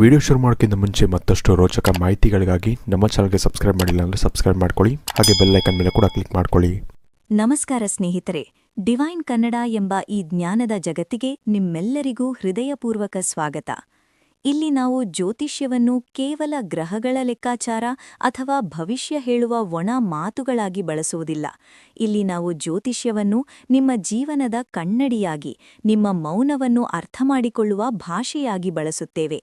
Video ಶುರು ಮಾಡೋಕ್ಕಿಂತ ಮುಂಚೆ ಮತ್ತಷ್ಟು ರೋಚಕ ಮಾಹಿತಿಗಳಿಗಾಗಿ ನಮ್ಮ ಚಾನಲ್ಗೆ ಸಬ್ಸ್ಕ್ರೈಬ್ ಮಾಡಿಲ್ಲ ಅಂದರೆ ಸಬ್ಸ್ಕ್ರೈಬ್ ಮಾಡ್ಕೊಳ್ಳಿ. ಹಾಗೆ ಬೆಲ್ ಐಕನ್ ಮೇಲೆ ಕೂಡ ಕ್ಲಿಕ್ ಮಾಡ್ಕೊಳ್ಳಿ. ನಮಸ್ಕಾರ ಸ್ನೇಹಿತರೆ, ಡಿವೈನ್ ಕನ್ನಡ ಎಂಬ ಈ ಜ್ಞಾನದ ಜಗತ್ತಿಗೆ ನಿಮ್ಮೆಲ್ಲರಿಗೂ ಹೃದಯಪೂರ್ವಕ ಸ್ವಾಗತ. ಇಲ್ಲಿ ನಾವು ಜ್ಯೋತಿಷ್ಯವನ್ನು ಕೇವಲ ಗ್ರಹಗಳ ಲೆಕ್ಕಾಚಾರ ಅಥವಾ ಭವಿಷ್ಯ ಹೇಳುವ ಒಣ ಮಾತುಗಳಾಗಿ ಬಳಸುವುದಿಲ್ಲ. ಇಲ್ಲಿ ನಾವು ಜ್ಯೋತಿಷ್ಯವನ್ನು ನಿಮ್ಮ ಜೀವನದ ಕನ್ನಡಿಯಾಗಿ, ನಿಮ್ಮ ಮೌನವನ್ನು ಅರ್ಥಮಾಡಿಕೊಳ್ಳುವ ಭಾಷೆಯಾಗಿ ಬಳಸುತ್ತೇವೆ.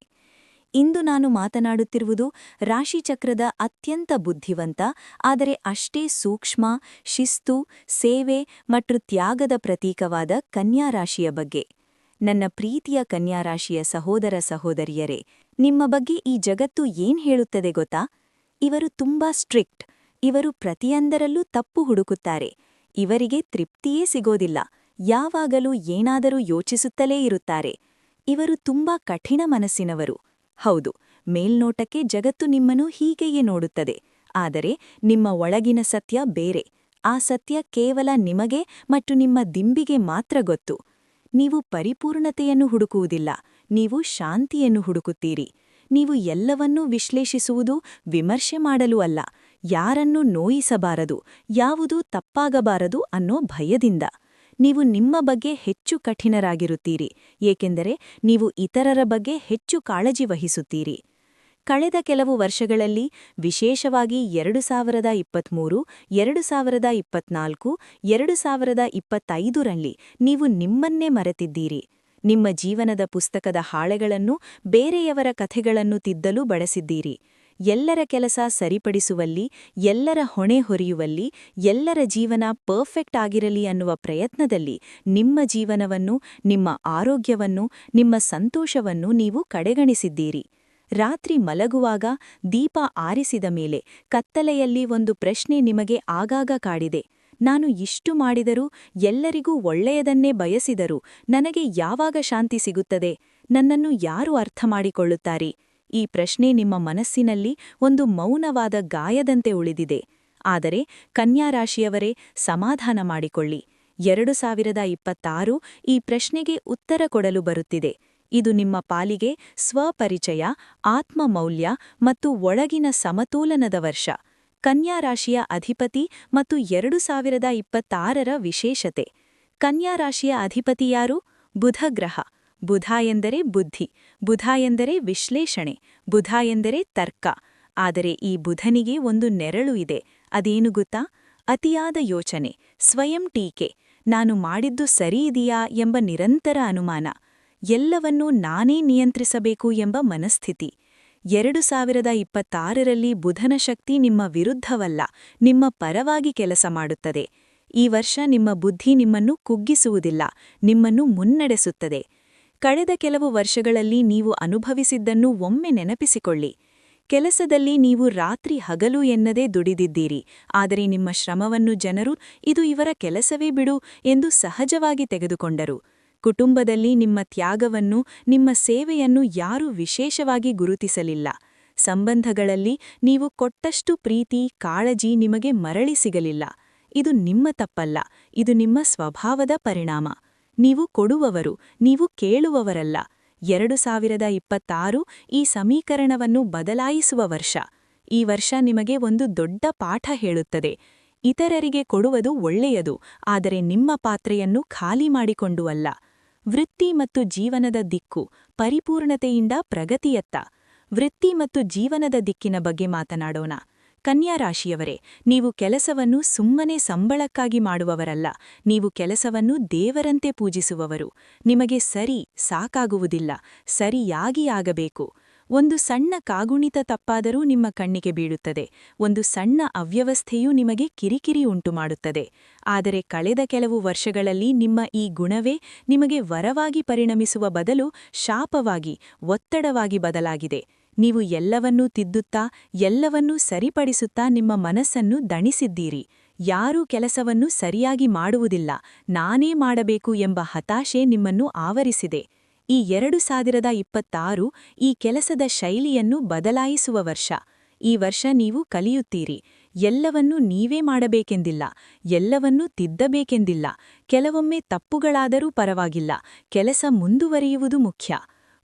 ಇಂದು ನಾನು ಮಾತನಾಡುತ್ತಿರುವುದು ರಾಶಿಚಕ್ರದ ಅತ್ಯಂತ ಬುದ್ಧಿವಂತ, ಆದರೆ ಅಷ್ಟೇ ಸೂಕ್ಷ್ಮ, ಶಿಸ್ತು, ಸೇವೆ ಮತ್ತು ತ್ಯಾಗದ ಪ್ರತೀಕವಾದ ಕನ್ಯಾ ರಾಶಿಯ ಬಗ್ಗೆ. ನನ್ನ ಪ್ರೀತಿಯ ಕನ್ಯಾರಾಶಿಯ ಸಹೋದರ ಸಹೋದರಿಯರೇ, ನಿಮ್ಮ ಬಗ್ಗೆ ಈ ಜಗತ್ತು ಏನ್ ಹೇಳುತ್ತದೆ ಗೊತ್ತಾ? ಇವರು ತುಂಬಾ ಸ್ಟ್ರಿಕ್ಟ್, ಇವರು ಪ್ರತಿಯೊಂದರಲ್ಲೂ ತಪ್ಪು ಹುಡುಕುತ್ತಾರೆ, ಇವರಿಗೆ ತೃಪ್ತಿಯೇ ಸಿಗೋದಿಲ್ಲ, ಯಾವಾಗಲೂ ಏನಾದರೂ ಯೋಚಿಸುತ್ತಲೇ ಇರುತ್ತಾರೆ. ಇವರು ತುಂಬಾ ಕಠಿಣ ಮನಸ್ಸಿನವರು ಹೌದು, ಮೇಲ್ನೋಟಕ್ಕೆ ಜಗತ್ತು ನಿಮ್ಮನ್ನು ಹೀಗೆಯೇ ನೋಡುತ್ತದೆ. ಆದರೆ ನಿಮ್ಮ ಒಳಗಿನ ಸತ್ಯ ಬೇರೆ. ಆ ಸತ್ಯ ಕೇವಲ ನಿಮಗೆ ಮತ್ತು ನಿಮ್ಮ ದಿಂಬಿಗೆ ಮಾತ್ರ ಗೊತ್ತು. ನೀವು ಪರಿಪೂರ್ಣತೆಯನ್ನು ಹುಡುಕುವುದಿಲ್ಲ, ನೀವು ಶಾಂತಿಯನ್ನು ಹುಡುಕುತ್ತೀರಿ. ನೀವು ಎಲ್ಲವನ್ನೂ ವಿಶ್ಲೇಷಿಸುವುದು ವಿಮರ್ಶೆ ಮಾಡಲು ಅಲ್ಲ, ಯಾರನ್ನೂ ನೋಯಿಸಬಾರದು, ಯಾವುದೂ ತಪ್ಪಾಗಬಾರದು ಅನ್ನೋ ಭಯದಿಂದ. ನೀವು ನಿಮ್ಮ ಬಗ್ಗೆ ಹೆಚ್ಚು ಕಠಿಣರಾಗಿರುತ್ತೀರಿ, ಏಕೆಂದರೆ ನೀವು ಇತರರ ಬಗ್ಗೆ ಹೆಚ್ಚು ಕಾಳಜಿ ವಹಿಸುತ್ತೀರಿ. ಕಳೆದ ಕೆಲವು ವರ್ಷಗಳಲ್ಲಿ, ವಿಶೇಷವಾಗಿ ಎರಡು ಸಾವಿರದ ಇಪ್ಪತ್ಮೂರು, ಎರಡು ಸಾವಿರದ ಇಪ್ಪತ್ನಾಲ್ಕು, ಎರಡು ಸಾವಿರದ ಇಪ್ಪತ್ತೈದರಲ್ಲಿ ನೀವು ನಿಮ್ಮನ್ನೇ ಮರೆತಿದ್ದೀರಿ. ನಿಮ್ಮ ಜೀವನದ ಪುಸ್ತಕದ ಹಾಳೆಗಳನ್ನು ಬೇರೆಯವರ ಕಥೆಗಳನ್ನು ತಿದ್ದಲು ಬಳಸಿದ್ದೀರಿ. ಎಲ್ಲರ ಕೆಲಸ ಸರಿಪಡಿಸುವಲ್ಲಿ, ಎಲ್ಲರ ಹೊಣೆ ಹೊರೆಯುವಲ್ಲಿ, ಎಲ್ಲರ ಜೀವನ ಪರ್ಫೆಕ್ಟ್ ಆಗಿರಲಿ ಅನ್ನುವ ಪ್ರಯತ್ನದಲ್ಲಿ ನಿಮ್ಮ ಜೀವನವನ್ನು, ನಿಮ್ಮ ಆರೋಗ್ಯವನ್ನು, ನಿಮ್ಮ ಸಂತೋಷವನ್ನು ನೀವು ಕಡೆಗಣಿಸಿದ್ದೀರಿ. ರಾತ್ರಿ ಮಲಗುವಾಗ ದೀಪ ಆರಿಸಿದ ಮೇಲೆ ಕತ್ತಲೆಯಲ್ಲಿ ಒಂದು ಪ್ರಶ್ನೆ ನಿಮಗೆ ಆಗಾಗ ಕಾಡಿದೆ. ನಾನು ಇಷ್ಟು ಮಾಡಿದರೂ ಎಲ್ಲರಿಗೂ ಒಳ್ಳೆಯದನ್ನೇ ಬಯಸಿದರೂ ನನಗೆ ಯಾವಾಗ ಶಾಂತಿ ಸಿಗುತ್ತದೆ? ನನ್ನನ್ನು ಯಾರು ಅರ್ಥ ಮಾಡಿಕೊಳ್ಳುತ್ತಾರೆ? ಈ ಪ್ರಶ್ನೆ ನಿಮ್ಮ ಮನಸ್ಸಿನಲ್ಲಿ ಒಂದು ಮೌನವಾದ ಗಾಯದಂತೆ ಉಳಿದಿದೆ. ಆದರೆ ಕನ್ಯಾರಾಶಿಯವರೇ, ಸಮಾಧಾನ ಮಾಡಿಕೊಳ್ಳಿ. ಎರಡು ಸಾವಿರದ ಇಪ್ಪತ್ತಾರು ಈ ಪ್ರಶ್ನೆಗೆ ಉತ್ತರ ಕೊಡಲು ಬರುತ್ತಿದೆ. ಇದು ನಿಮ್ಮ ಪಾಲಿಗೆ ಸ್ವಪರಿಚಯ, ಆತ್ಮಮೌಲ್ಯ ಮತ್ತು ಒಳಗಿನ ಸಮತೋಲನದ ವರ್ಷ. ಕನ್ಯಾರಾಶಿಯ ಅಧಿಪತಿ ಮತ್ತು ಎರಡು ಸಾವಿರದ ಇಪ್ಪತ್ತಾರರ ವಿಶೇಷತೆ. ಕನ್ಯಾರಾಶಿಯ ಅಧಿಪತಿ ಯಾರು? ಬುಧಗ್ರಹ ಬುಧ ಎಂದರೆ ಬುದ್ಧಿ, ಬುಧ ಎಂದರೆ ವಿಶ್ಲೇಷಣೆ, ಬುಧ ಎಂದರೆ ತರ್ಕ. ಆದರೆ ಈ ಬುಧನಿಗೆ ಒಂದು ನೆರಳು ಇದೆ. ಅದೇನು ಗೊತ್ತಾ? ಅತಿಯಾದ ಯೋಚನೆ, ಸ್ವಯಂ ಟೀಕೆ, ನಾನು ಮಾಡಿದ್ದು ಸರಿ ಇದೆಯಾ ಎಂಬ ನಿರಂತರ ಅನುಮಾನ. ಎಲ್ಲವನ್ನೂ ನಾನೇ ನಿಯಂತ್ರಿಸಬೇಕು ಎಂಬ ಮನಸ್ಥಿತಿ. ಎರಡು ಸಾವಿರದ ಇಪ್ಪತ್ತಾರರಲ್ಲಿ ಬುಧನ ಶಕ್ತಿ ನಿಮ್ಮ ವಿರುದ್ಧವಲ್ಲ, ನಿಮ್ಮ ಪರವಾಗಿ ಕೆಲಸ ಮಾಡುತ್ತದೆ. ಈ ವರ್ಷ ನಿಮ್ಮ ಬುದ್ಧಿ ನಿಮ್ಮನ್ನು ಕುಗ್ಗಿಸುವುದಿಲ್ಲ, ನಿಮ್ಮನ್ನು ಮುನ್ನಡೆಸುತ್ತದೆ. ಕಳೆದ ಕೆಲವು ವರ್ಷಗಳಲ್ಲಿ ನೀವು ಅನುಭವಿಸಿದ್ದನ್ನು ಒಮ್ಮೆ ನೆನಪಿಸಿಕೊಳ್ಳಿ. ಕೆಲಸದಲ್ಲಿ ನೀವು ರಾತ್ರಿ ಹಗಲು ಎನ್ನದೇ ದುಡಿದಿದ್ದೀರಿ. ಆದರೆ ನಿಮ್ಮ ಶ್ರಮವನ್ನು ಜನರು, ಇದು ಇವರ ಕೆಲಸವೇ ಬಿಡು ಎಂದು ಸಹಜವಾಗಿ ತೆಗೆದುಕೊಂಡರು. ಕುಟುಂಬದಲ್ಲಿ ನಿಮ್ಮ ತ್ಯಾಗವನ್ನು, ನಿಮ್ಮ ಸೇವೆಯನ್ನು ಯಾರೂ ವಿಶೇಷವಾಗಿ ಗುರುತಿಸಲಿಲ್ಲ. ಸಂಬಂಧಗಳಲ್ಲಿ ನೀವು ಕೊಟ್ಟಷ್ಟು ಪ್ರೀತಿ, ಕಾಳಜಿ ನಿಮಗೆ ಮರಳಿ ಸಿಗಲಿಲ್ಲ. ಇದು ನಿಮ್ಮ ತಪ್ಪಲ್ಲ. ಇದು ನಿಮ್ಮ ಸ್ವಭಾವದ ಪರಿಣಾಮ. ನೀವು ಕೊಡುವವರು, ನೀವು ಕೇಳುವವರಲ್ಲ. ಎರಡು ಸಾವಿರದ ಇಪ್ಪತ್ತಾರು ಈ ಸಮೀಕರಣವನ್ನು ಬದಲಾಯಿಸುವ ವರ್ಷ. ಈ ವರ್ಷ ನಿಮಗೆ ಒಂದು ದೊಡ್ಡ ಪಾಠ ಹೇಳುತ್ತದೆ. ಇತರರಿಗೆ ಕೊಡುವುದು ಒಳ್ಳೆಯದು, ಆದರೆ ನಿಮ್ಮ ಪಾತ್ರೆಯನ್ನು ಖಾಲಿ ಮಾಡಿಕೊಂಡು ಅಲ್ಲ. ವೃತ್ತಿ ಮತ್ತು ಜೀವನದ ದಿಕ್ಕು, ಪರಿಪೂರ್ಣತೆಯಿಂದ ಪ್ರಗತಿಯತ್ತ. ವೃತ್ತಿ ಮತ್ತು ಜೀವನದ ದಿಕ್ಕಿನ ಬಗ್ಗೆ ಮಾತನಾಡೋಣ. ಕನ್ಯಾ ರಾಶಿಯವರೇ ನೀವು ಕೆಲಸವನ್ನು ಸುಮ್ಮನೆ ಸಂಬಳಕ್ಕಾಗಿ ಮಾಡುವವರಲ್ಲ, ನೀವು ಕೆಲಸವನ್ನು ದೇವರಂತೆ ಪೂಜಿಸುವವರು. ನಿಮಗೆ ಸರಿ ಸಾಕಾಗುವುದಿಲ್ಲ, ಸರಿಯಾಗಿ ಆಗಬೇಕು. ಒಂದು ಸಣ್ಣ ಕಾಗುಣಿತ ತಪ್ಪಾದರೂ ನಿಮ್ಮ ಕಣ್ಣಿಗೆ ಬೀಳುತ್ತದೆ, ಒಂದು ಸಣ್ಣ ಅವ್ಯವಸ್ಥೆಯು ನಿಮಗೆ ಕಿರಿಕಿರಿ ಉಂಟುಮಾಡುತ್ತದೆ. ಆದರೆ ಕಳೆದ ಕೆಲವು ವರ್ಷಗಳಲ್ಲಿ ನಿಮ್ಮ ಈ ಗುಣವೇ ನಿಮಗೆ ವರವಾಗಿ ಪರಿಣಮಿಸುವ ಬದಲು ಶಾಪವಾಗಿ, ಒತ್ತಡವಾಗಿ ಬದಲಾಗಿದೆ. ನೀವು ಎಲ್ಲವನ್ನೂ ತಿದ್ದುತ್ತಾ, ಎಲ್ಲವನ್ನೂ ಸರಿಪಡಿಸುತ್ತಾ ನಿಮ್ಮ ಮನಸ್ಸನ್ನು ದಣಿಸಿದ್ದೀರಿ. ಯಾರೂ ಕೆಲಸವನ್ನು ಸರಿಯಾಗಿ ಮಾಡುವುದಿಲ್ಲ. ನಾನೇ ಮಾಡಬೇಕು ಎಂಬ ಹತಾಶೆ ನಿಮ್ಮನ್ನು ಆವರಿಸಿದೆ. ಈ ಎರಡು ಸಾವಿರದ ಇಪ್ಪತ್ತಾರು ಈ ಕೆಲಸದ ಶೈಲಿಯನ್ನು ಬದಲಾಯಿಸುವ ವರ್ಷ. ಈ ವರ್ಷ ನೀವು ಕಲಿಯುತ್ತೀರಿ. ಎಲ್ಲವನ್ನೂ ನೀವೇ ಮಾಡಬೇಕೆಂದಿಲ್ಲ. ಎಲ್ಲವನ್ನೂ ತಿದ್ದಬೇಕೆಂದಿಲ್ಲ. ಕೆಲವೊಮ್ಮೆ ತಪ್ಪುಗಳಾದರೂ ಪರವಾಗಿಲ್ಲ. ಕೆಲಸ ಮುಂದುವರಿಯುವುದು ಮುಖ್ಯ.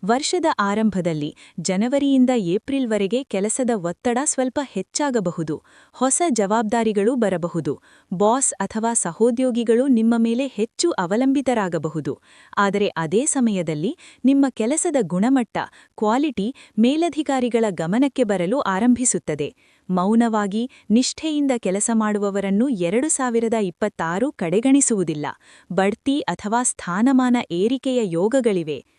ವರ್ಷದ ಆರಂಭದಲ್ಲಿ ಜನವರಿಯಿಂದ ಏಪ್ರಿಲ್ವರೆಗೆ ಕೆಲಸದ ಒತ್ತಡ ಸ್ವಲ್ಪ ಹೆಚ್ಚಾಗಬಹುದು. ಹೊಸ ಜವಾಬ್ದಾರಿಗಳು ಬರಬಹುದು. ಬಾಸ್ ಅಥವಾ ಸಹೋದ್ಯೋಗಿಗಳು ನಿಮ್ಮ ಮೇಲೆ ಹೆಚ್ಚು ಅವಲಂಬಿತರಾಗಬಹುದು. ಆದರೆ ಅದೇ ಸಮಯದಲ್ಲಿ ನಿಮ್ಮ ಕೆಲಸದ ಗುಣಮಟ್ಟ, ಕ್ವಾಲಿಟಿ ಮೇಲಧಿಕಾರಿಗಳ ಗಮನಕ್ಕೆ ಬರಲು ಆರಂಭಿಸುತ್ತದೆ. ಮೌನವಾಗಿ ನಿಷ್ಠೆಯಿಂದ ಕೆಲಸ ಮಾಡುವವರನ್ನು ಎರಡು ಸಾವಿರದ ಇಪ್ಪತ್ತಾರು ಕಡೆಗಣಿಸುವುದಿಲ್ಲ. ಬಡ್ತಿ ಅಥವಾ ಸ್ಥಾನಮಾನ ಏರಿಕೆಯ ಯೋಗಗಳಿವೆ.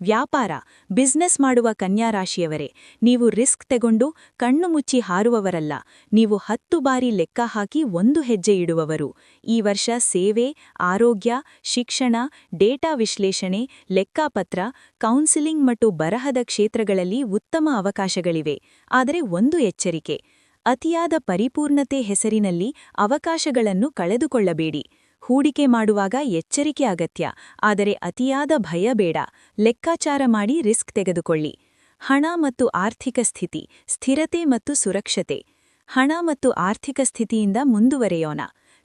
ವ್ಯಾಪಾರ, ಬಿಸ್ನೆಸ್ ಮಾಡುವ ಕನ್ಯಾ ರಾಶಿಯವರೇ ನೀವು ರಿಸ್ಕ್ ತೆಗೊಂಡು ಕಣ್ಣು ಮುಚ್ಚಿ ಹಾರುವವರಲ್ಲ, ನೀವು ಹತ್ತು ಬಾರಿ ಲೆಕ್ಕ ಹಾಕಿ ಒಂದು ಹೆಜ್ಜೆ ಇಡುವವರು. ಈ ವರ್ಷ ಸೇವೆ, ಆರೋಗ್ಯ, ಶಿಕ್ಷಣ, ಡೇಟಾ ವಿಶ್ಲೇಷಣೆ, ಲೆಕ್ಕಾಪತ್ರ, ಕೌನ್ಸಿಲಿಂಗ್ ಮತ್ತು ಬರಹದ ಕ್ಷೇತ್ರಗಳಲ್ಲಿ ಉತ್ತಮ ಅವಕಾಶಗಳಿವೆ. ಆದರೆ ಒಂದು ಎಚ್ಚರಿಕೆ, ಅತಿಯಾದ ಪರಿಪೂರ್ಣತೆ ಹೆಸರಿನಲ್ಲಿ ಅವಕಾಶಗಳನ್ನು ಕಳೆದುಕೊಳ್ಳಬೇಡಿ. ಹೂಡಿಕೆ ಮಾಡುವಾಗ ಎಚ್ಚರಿಕೆ ಅಗತ್ಯ. ಆದರೆ ಅತಿಯಾದ ಭಯ ಬೇಡ. ಲೆಕ್ಕಾಚಾರ ಮಾಡಿ ರಿಸ್ಕ್ ತೆಗೆದುಕೊಳ್ಳಿ. ಹಣ ಮತ್ತು ಆರ್ಥಿಕ ಸ್ಥಿತಿ, ಸ್ಥಿರತೆ ಮತ್ತು ಸುರಕ್ಷತೆ. ಹಣ ಮತ್ತು ಆರ್ಥಿಕ ಸ್ಥಿತಿಯಿಂದ ಮುಂದುವರೆಯೋಣ.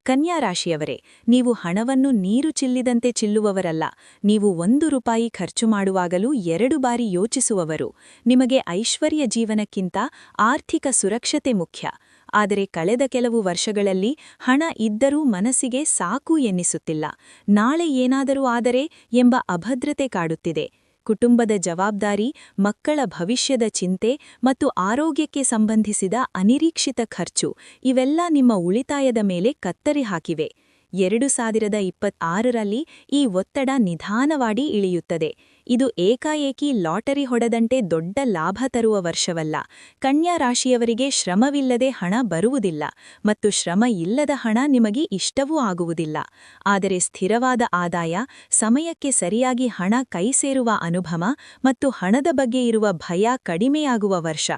ಕನ್ಯಾ ರಾಶಿಯವರೇ, ನೀವು ಹಣವನ್ನು ನೀರು ಚಿಲ್ಲಿದಂತೆ ಚಿಲ್ಲುವವರಲ್ಲ. ನೀವು ಒಂದು ರೂಪಾಯಿ ಖರ್ಚು ಮಾಡುವಾಗಲೂ ಎರಡು ಬಾರಿ ಯೋಚಿಸುವವರು. ನಿಮಗೆ ಐಶ್ವರ್ಯ ಜೀವನಕ್ಕಿಂತ ಆರ್ಥಿಕ ಸುರಕ್ಷತೆ ಮುಖ್ಯ. ಆದರೆ ಕಳೆದ ಕೆಲವು ವರ್ಷಗಳಲ್ಲಿ ಹಣ ಇದ್ದರೂ ಮನಸ್ಸಿಗೆ ಸಾಕು ಎನ್ನಿಸುತ್ತಿಲ್ಲ. ನಾಳೆ ಏನಾದರೂ ಆದರೆ ಎಂಬ ಅಭದ್ರತೆ ಕಾಡುತ್ತಿದೆ. ಕುಟುಂಬದ ಜವಾಬ್ದಾರಿ, ಮಕ್ಕಳ ಭವಿಷ್ಯದ ಚಿಂತೆ ಮತ್ತು ಆರೋಗ್ಯಕ್ಕೆ ಸಂಬಂಧಿಸಿದ ಅನಿರೀಕ್ಷಿತ ಖರ್ಚು ಇವೆಲ್ಲ ನಿಮ್ಮ ಉಳಿತಾಯದ ಮೇಲೆ ಕತ್ತರಿ ಹಾಕಿವೆ. ಎರಡು ಸಾವಿರದ ಇಪ್ಪತ್ತಾರರಲ್ಲಿ ಈ ಒತ್ತಡ ನಿಧಾನವಾಗಿ ಇಳಿಯುತ್ತದೆ. ಇದು ಏಕಾಏಕಿ ಲಾಟರಿ ಹೊಡೆದಂತೆ ದೊಡ್ಡ ಲಾಭ ತರುವ ವರ್ಷವಲ್ಲ. ಕನ್ಯಾ ರಾಶಿಯವರಿಗೆ ಶ್ರಮವಿಲ್ಲದೆ ಹಣ ಬರುವುದಿಲ್ಲ ಮತ್ತು ಶ್ರಮ ಇಲ್ಲದ ಹಣ ನಿಮಗೆ ಇಷ್ಟವೂ ಆಗುವುದಿಲ್ಲ. ಆದರೆ ಸ್ಥಿರವಾದ ಆದಾಯ, ಸಮಯಕ್ಕೆ ಸರಿಯಾಗಿ ಹಣ ಕೈ ಸೇರುವ ಅನುಭವ ಮತ್ತು ಹಣದ ಬಗ್ಗೆ ಇರುವ ಭಯ ಕಡಿಮೆಯಾಗುವ ವರ್ಷ.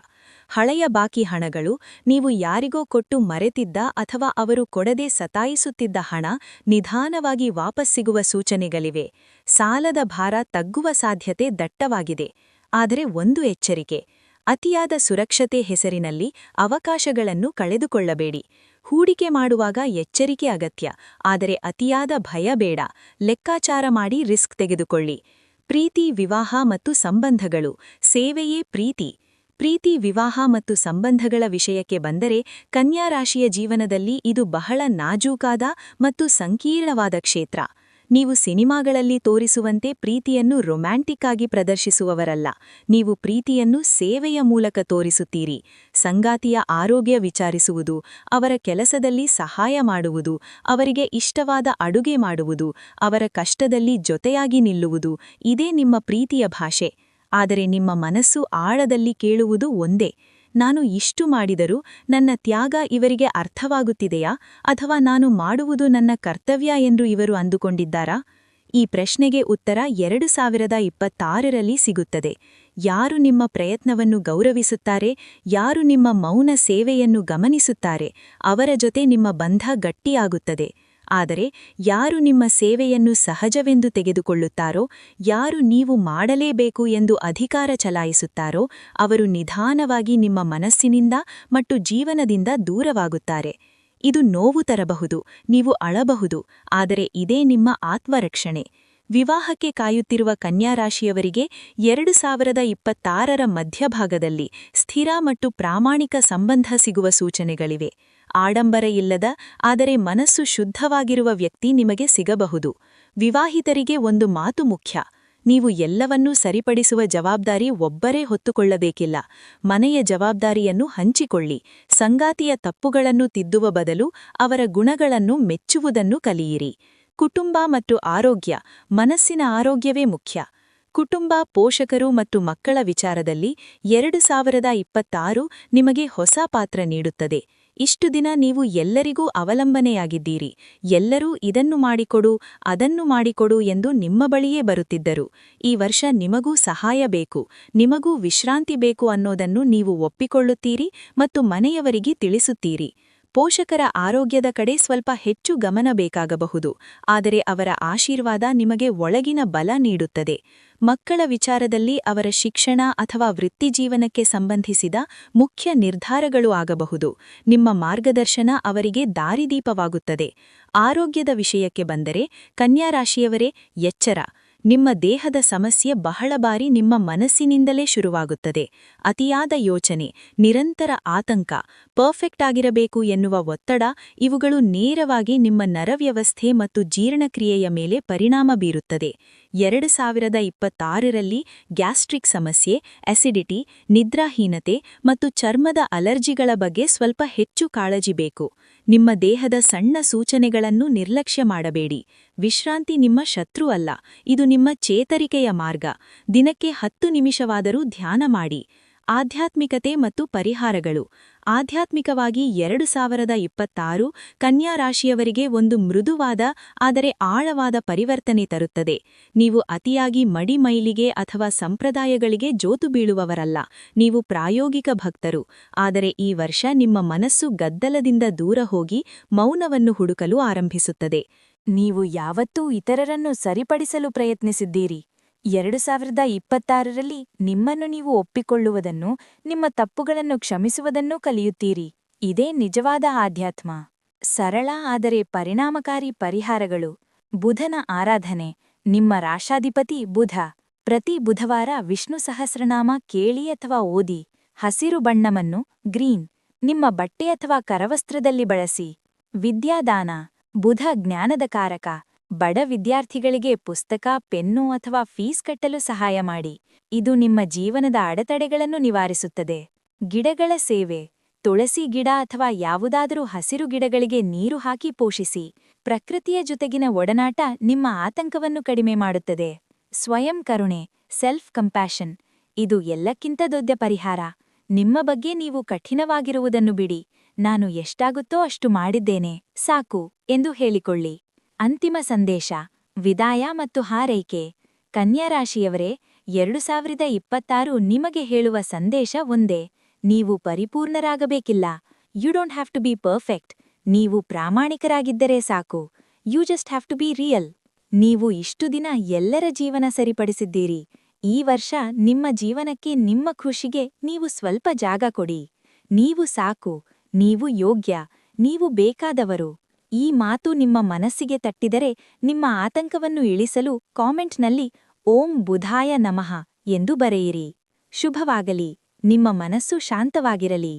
ಹಳೆಯ ಬಾಕಿ ಹಣಗಳು, ನೀವು ಯಾರಿಗೋ ಕೊಟ್ಟು ಮರೆತಿದ್ದ ಅಥವಾ ಅವರು ಕೊಡದೆ ಸತಾಯಿಸುತ್ತಿದ್ದ ಹಣ ನಿಧಾನವಾಗಿ ವಾಪಸ್ ಸಿಗುವ ಸೂಚನೆಗಳಿವೆ. ಸಾಲದ ಭಾರ ತಗ್ಗುವ ಸಾಧ್ಯತೆ ದಟ್ಟವಾಗಿದೆ. ಆದರೆ ಒಂದು ಎಚ್ಚರಿಕೆ, ಅತಿಯಾದ ಸುರಕ್ಷತೆ ಹೆಸರಿನಲ್ಲಿ ಅವಕಾಶಗಳನ್ನು ಕಳೆದುಕೊಳ್ಳಬೇಡಿ. ಹೂಡಿಕೆ ಮಾಡುವಾಗ ಎಚ್ಚರಿಕೆ ಅಗತ್ಯ, ಆದರೆ ಅತಿಯಾದ ಭಯ ಬೇಡ. ಲೆಕ್ಕಾಚಾರ ಮಾಡಿ ರಿಸ್ಕ್ ತೆಗೆದುಕೊಳ್ಳಿ. ಪ್ರೀತಿ, ವಿವಾಹ ಮತ್ತು ಸಂಬಂಧಗಳು, ಸೇವೆಯೇ ಪ್ರೀತಿ. ಪ್ರೀತಿ, ವಿವಾಹ ಮತ್ತು ಸಂಬಂಧಗಳ ವಿಷಯಕ್ಕೆ ಬಂದರೆ ಕನ್ಯಾ ರಾಶಿಯ ಜೀವನದಲ್ಲಿ ಇದು ಬಹಳ ನಾಜೂಕಾದ ಮತ್ತು ಸಂಕೀರ್ಣವಾದ ಕ್ಷೇತ್ರ. ನೀವು ಸಿನಿಮಾಗಳಲ್ಲಿ ತೋರಿಸುವಂತೆ ಪ್ರೀತಿಯನ್ನು ರೊಮ್ಯಾಂಟಿಕ್ ಆಗಿ ಪ್ರದರ್ಶಿಸುವವರಲ್ಲ. ನೀವು ಪ್ರೀತಿಯನ್ನು ಸೇವೆಯ ಮೂಲಕ ತೋರಿಸುತ್ತೀರಿ. ಸಂಗಾತಿಯ ಆರೋಗ್ಯ ವಿಚಾರಿಸುವುದು, ಅವರ ಕೆಲಸದಲ್ಲಿ ಸಹಾಯ ಮಾಡುವುದು, ಅವರಿಗೆ ಇಷ್ಟವಾದ ಅಡುಗೆ ಮಾಡುವುದು, ಅವರ ಕಷ್ಟದಲ್ಲಿ ಜೊತೆಯಾಗಿ ನಿಲ್ಲುವುದು, ಇದೇ ನಿಮ್ಮ ಪ್ರೀತಿಯ ಭಾಷೆ. ಆದರೆ ನಿಮ್ಮ ಮನಸ್ಸು ಆಳದಲ್ಲಿ ಕೇಳುವುದು ಒಂದೇ. ನಾನು ಇಷ್ಟು ಮಾಡಿದರೂ ನನ್ನ ತ್ಯಾಗ ಇವರಿಗೆ ಅರ್ಥವಾಗುತ್ತಿದೆಯಾ? ಅಥವಾ ನಾನು ಮಾಡುವುದು ನನ್ನ ಕರ್ತವ್ಯ ಎಂದು ಇವರು ಅಂದುಕೊಂಡಿದ್ದಾರಾ? ಈ ಪ್ರಶ್ನೆಗೆ ಉತ್ತರ ಎರಡು ಸಾವಿರದ ಇಪ್ಪತ್ತಾರರಲ್ಲಿ ಸಿಗುತ್ತದೆ. ಯಾರು ನಿಮ್ಮ ಪ್ರಯತ್ನವನ್ನು ಗೌರವಿಸುತ್ತಾರೆ? ಯಾರು ನಿಮ್ಮ ಮೌನ ಸೇವೆಯನ್ನು ಗಮನಿಸುತ್ತಾರೆ? ಅವರ ಜೊತೆ ನಿಮ್ಮ ಬಂಧ ಗಟ್ಟಿಯಾಗುತ್ತದೆ. ಆದರೆ ಯಾರು ನಿಮ್ಮ ಸೇವೆಯನ್ನು ಸಹಜವೆಂದು ತೆಗೆದುಕೊಳ್ಳುತ್ತಾರೋ, ಯಾರು ನೀವು ಮಾಡಲೇಬೇಕು ಎಂದು ಅಧಿಕಾರ ಚಲಾಯಿಸುತ್ತಾರೋ, ಅವರು ನಿಧಾನವಾಗಿ ನಿಮ್ಮ ಮನಸ್ಸಿನಿಂದ ಮತ್ತು ಜೀವನದಿಂದ ದೂರವಾಗುತ್ತಾರೆ. ಇದು ನೋವು ತರಬಹುದು, ನೀವು ಅಳಬಹುದು, ಆದರೆ ಇದೇ ನಿಮ್ಮ ಆತ್ಮರಕ್ಷಣೆ. ವಿವಾಹಕ್ಕೆ ಕಾಯುತ್ತಿರುವ ಕನ್ಯಾರಾಶಿಯವರಿಗೆ ಎರಡು ಸಾವಿರದ ಇಪ್ಪತ್ತಾರರ ಮಧ್ಯಭಾಗದಲ್ಲಿ ಸ್ಥಿರ ಮತ್ತು ಪ್ರಾಮಾಣಿಕ ಸಂಬಂಧ ಸಿಗುವ ಸೂಚನೆಗಳಿವೆ. ಆಡಂಬರ ಇಲ್ಲದ ಆದರೆ ಮನಸ್ಸು ಶುದ್ಧವಾಗಿರುವ ವ್ಯಕ್ತಿ ನಿಮಗೆ ಸಿಗಬಹುದು. ವಿವಾಹಿತರಿಗೆ ಒಂದು ಮಾತು ಮುಖ್ಯ. ನೀವು ಎಲ್ಲವನ್ನೂ ಸರಿಪಡಿಸುವ ಜವಾಬ್ದಾರಿ ಒಬ್ಬರೇ ಹೊತ್ತುಕೊಳ್ಳಬೇಕಿಲ್ಲ. ಮನೆಯ ಜವಾಬ್ದಾರಿಯನ್ನು ಹಂಚಿಕೊಳ್ಳಿ. ಸಂಗಾತಿಯ ತಪ್ಪುಗಳನ್ನು ತಿದ್ದುವ ಬದಲು ಅವರ ಗುಣಗಳನ್ನು ಮೆಚ್ಚುವುದನ್ನು ಕಲಿಯಿರಿ. ಕುಟುಂಬ ಮತ್ತು ಆರೋಗ್ಯ. ಮನಸ್ಸಿನ ಆರೋಗ್ಯವೇ ಮುಖ್ಯ. ಕುಟುಂಬ, ಪೋಷಕರು ಮತ್ತು ಮಕ್ಕಳ ವಿಚಾರದಲ್ಲಿ ಎರಡು ಸಾವಿರದ ಇಪ್ಪತ್ತಾರು ನಿಮಗೆ ಹೊಸ ಪಾತ್ರ ನೀಡುತ್ತದೆ. ಇಷ್ಟು ದಿನ ನೀವು ಎಲ್ಲರಿಗೂ ಅವಲಂಬನೆಯಾಗಿದ್ದೀರಿ. ಎಲ್ಲರೂ ಇದನ್ನು ಮಾಡಿಕೊಡು, ಅದನ್ನು ಮಾಡಿಕೊಡು ಎಂದು ನಿಮ್ಮ ಬಳಿಯೇ ಬರುತ್ತಿದ್ದರು. ಈ ವರ್ಷ ನಿಮಗೂ ಸಹಾಯ ಬೇಕು. ನಿಮಗೂ ವಿಶ್ರಾಂತಿ ಬೇಕು ಅನ್ನೋದನ್ನು ನೀವು ಒಪ್ಪಿಕೊಳ್ಳುತ್ತೀರಿ ಮತ್ತು ಮನೆಯವರಿಗೆ ತಿಳಿಸುತ್ತೀರಿ. ಪೋಷಕರ ಆರೋಗ್ಯದ ಕಡೆ ಸ್ವಲ್ಪ ಹೆಚ್ಚು ಗಮನ ಬೇಕಾಗಬಹುದು, ಆದರೆ ಅವರ ಆಶೀರ್ವಾದ ನಿಮಗೆ ಒಳಗಿನ ಬಲ ನೀಡುತ್ತದೆ. ಮಕ್ಕಳ ವಿಚಾರದಲ್ಲಿ ಅವರ ಶಿಕ್ಷಣ ಅಥವಾ ವೃತ್ತಿಜೀವನಕ್ಕೆ ಸಂಬಂಧಿಸಿದ ಮುಖ್ಯ ನಿರ್ಧಾರಗಳು ಆಗಬಹುದು. ನಿಮ್ಮ ಮಾರ್ಗದರ್ಶನ ಅವರಿಗೆ ದಾರಿದೀಪವಾಗುತ್ತದೆ. ಆರೋಗ್ಯದ ವಿಷಯಕ್ಕೆ ಬಂದರೆ, ಕನ್ಯಾರಾಶಿಯವರೇ ಎಚ್ಚರ. ನಿಮ್ಮ ದೇಹದ ಸಮಸ್ಯೆ ಬಹಳ ಬಾರಿ ನಿಮ್ಮ ಮನಸ್ಸಿನಿಂದಲೇ ಶುರುವಾಗುತ್ತದೆ. ಅತಿಯಾದ ಯೋಚನೆ, ನಿರಂತರ ಆತಂಕ, ಪರ್ಫೆಕ್ಟ್ ಆಗಿರಬೇಕು ಎನ್ನುವ ಒತ್ತಡ ಇವುಗಳು ನೇರವಾಗಿ ನಿಮ್ಮ ನರವ್ಯವಸ್ಥೆ ಮತ್ತು ಜೀರ್ಣಕ್ರಿಯೆಯ ಮೇಲೆ ಪರಿಣಾಮ ಬೀರುತ್ತದೆ. ಎರಡು ಸಾವಿರದ ಇಪ್ಪತ್ತಾರರಲ್ಲಿ ಗ್ಯಾಸ್ಟ್ರಿಕ್ ಸಮಸ್ಯೆ ಅಸಿಡಿಟಿ ನಿದ್ರಾಹೀನತೆ ಮತ್ತು ಚರ್ಮದ ಅಲರ್ಜಿಗಳ ಬಗ್ಗೆ ಸ್ವಲ್ಪ ಹೆಚ್ಚು ಕಾಳಜಿ ಬೇಕು. ನಿಮ್ಮ ದೇಹದ ಸಣ್ಣ ಸೂಚನೆಗಳನ್ನು ನಿರ್ಲಕ್ಷ್ಯ ಮಾಡಬೇಡಿ. ವಿಶ್ರಾಂತಿ ನಿಮ್ಮ ಶತ್ರು ಅಲ್ಲ. ಇದು ನಿಮ್ಮ ಚೇತರಿಕೆಯ ಮಾರ್ಗ. ದಿನಕ್ಕೆ ಹತ್ತು ನಿಮಿಷವಾದರೂ ಧ್ಯಾನ ಮಾಡಿ. ಆಧ್ಯಾತ್ಮಿಕತೆ ಮತ್ತು ಪರಿಹಾರಗಳು. ಆಧ್ಯಾತ್ಮಿಕವಾಗಿ ಎರಡು ಸಾವಿರದ ಇಪ್ಪತ್ತಾರು ಕನ್ಯಾ ರಾಶಿಯವರಿಗೆ ಒಂದು ಮೃದುವಾದ, ಆದರೆ ಆಳವಾದ ಪರಿವರ್ತನೆ ತರುತ್ತದೆ. ನೀವು ಅತಿಯಾಗಿ ಮಡಿಮೈಲಿಗೆ ಅಥವಾ ಸಂಪ್ರದಾಯಗಳಿಗೆ ಜೋತು ಬೀಳುವವರಲ್ಲ. ನೀವು ಪ್ರಾಯೋಗಿಕ ಭಕ್ತರು. ಆದರೆ ಈ ವರ್ಷ ನಿಮ್ಮ ಮನಸ್ಸು ಗದ್ದಲದಿಂದ ದೂರ ಹೋಗಿ ಮೌನವನ್ನು ಹುಡುಕಲು ಆರಂಭಿಸುತ್ತದೆ. ನೀವು ಯಾವತ್ತೂ ಇತರರನ್ನು ಸರಿಪಡಿಸಲು ಪ್ರಯತ್ನಿಸಿದ್ದೀರಿ. ಎರಡು ಸಾವಿರದ ಇಪ್ಪತ್ತಾರರಲ್ಲಿ ನಿಮ್ಮನ್ನು ನೀವು ಒಪ್ಪಿಕೊಳ್ಳುವುದನ್ನು, ನಿಮ್ಮ ತಪ್ಪುಗಳನ್ನು ಕ್ಷಮಿಸುವುದನ್ನು ಕಲಿಯುತ್ತೀರಿ. ಇದೇ ನಿಜವಾದ ಆಧ್ಯಾತ್ಮ. ಸರಳ ಆದರೆ ಪರಿಣಾಮಕಾರಿ ಪರಿಹಾರಗಳು. ಬುಧನ ಆರಾಧನೆ. ನಿಮ್ಮ ರಾಶಾಧಿಪತಿ ಬುಧ. ಪ್ರತಿ ಬುಧವಾರ ವಿಷ್ಣು ಸಹಸ್ರನಾಮ ಕೇಳಿ ಅಥವಾ ಓದಿ. ಹಸಿರು ಬಣ್ಣವನ್ನು, ಗ್ರೀನ್. ನಿಮ್ಮ ಬಟ್ಟೆ ಅಥವಾ ಕರವಸ್ತ್ರದಲ್ಲಿ ಬಳಸಿ. ವಿದ್ಯಾದಾನ. ಬುಧ ಜ್ಞಾನದ ಕಾರಕ. ಬಡ ವಿದ್ಯಾರ್ಥಿಗಳಿಗೆ ಪುಸ್ತಕ, ಪೆನ್ನು ಅಥವಾ ಫೀಸ್ ಕಟ್ಟಲು ಸಹಾಯ ಮಾಡಿ. ಇದು ನಿಮ್ಮ ಜೀವನದ ಅಡೆತಡೆಗಳನ್ನು ನಿವಾರಿಸುತ್ತದೆ. ಗಿಡಗಳ ಸೇವೆ. ತುಳಸಿ ಗಿಡ ಅಥವಾ ಯಾವುದಾದರೂ ಹಸಿರು ಗಿಡಗಳಿಗೆ ನೀರು ಹಾಕಿ ಪೋಷಿಸಿ. ಪ್ರಕೃತಿಯ ಜೊತೆಗಿನ ಒಡನಾಟ ನಿಮ್ಮ ಆತಂಕವನ್ನು ಕಡಿಮೆ ಮಾಡುತ್ತದೆ. ಸ್ವಯಂ ಕರುಣೆ ಸೆಲ್ಫ್ ಕಂಪ್ಯಾಷನ್ ಇದು ಎಲ್ಲಕ್ಕಿಂತ ದೊಡ್ಡ ಪರಿಹಾರ. ನಿಮ್ಮ ಬಗ್ಗೆ ನೀವು ಕಠಿಣವಾಗಿರುವುದನ್ನು ಬಿಡಿ. ನಾನು ಎಷ್ಟಾಗುತ್ತೋ ಅಷ್ಟು ಮಾಡಿದ್ದೇನೆ. ಸಾಕು ಎಂದು ಹೇಳಿಕೊಳ್ಳಿ. ಅಂತಿಮ ಸಂದೇಶ, ವಿದಾಯ ಮತ್ತು ಹಾರೈಕೆ. ಕನ್ಯಾರಾಶಿಯವರೇ ಎರಡು ಸಾವಿರದ ಇಪ್ಪತ್ತಾರು ನಿಮಗೆ ಹೇಳುವ ಸಂದೇಶ ಒಂದೇ. ನೀವು ಪರಿಪೂರ್ಣರಾಗಬೇಕಿಲ್ಲ. You don't have to be perfect ನೀವು ಪ್ರಾಮಾಣಿಕರಾಗಿದ್ದರೆ ಸಾಕು. You just have to be real ನೀವು ಇಷ್ಟು ದಿನ ಎಲ್ಲರ ಜೀವನ ಸರಿಪಡಿಸಿದ್ದೀರಿ. ಈ ವರ್ಷ ನಿಮ್ಮ ಜೀವನಕ್ಕೆ, ನಿಮ್ಮ ಖುಷಿಗೆ ನೀವು ಸ್ವಲ್ಪ ಜಾಗ ಕೊಡಿ. ನೀವು ಸಾಕು. ನೀವು ಯೋಗ್ಯ. ನೀವು ಬೇಕಾದವರು. ಈ ಮಾತು ನಿಮ್ಮ ಮನಸ್ಸಿಗೆ ತಟ್ಟಿದರೆ ನಿಮ್ಮ ಆತಂಕವನ್ನು ಇಳಿಸಲು ಕಾಮೆಂಟ್ನಲ್ಲಿ ಓಂ ಬುಧಾಯ ನಮಃ ಎಂದು ಬರೆಯಿರಿ. ಶುಭವಾಗಲಿ. ನಿಮ್ಮ ಮನಸ್ಸು ಶಾಂತವಾಗಿರಲಿ.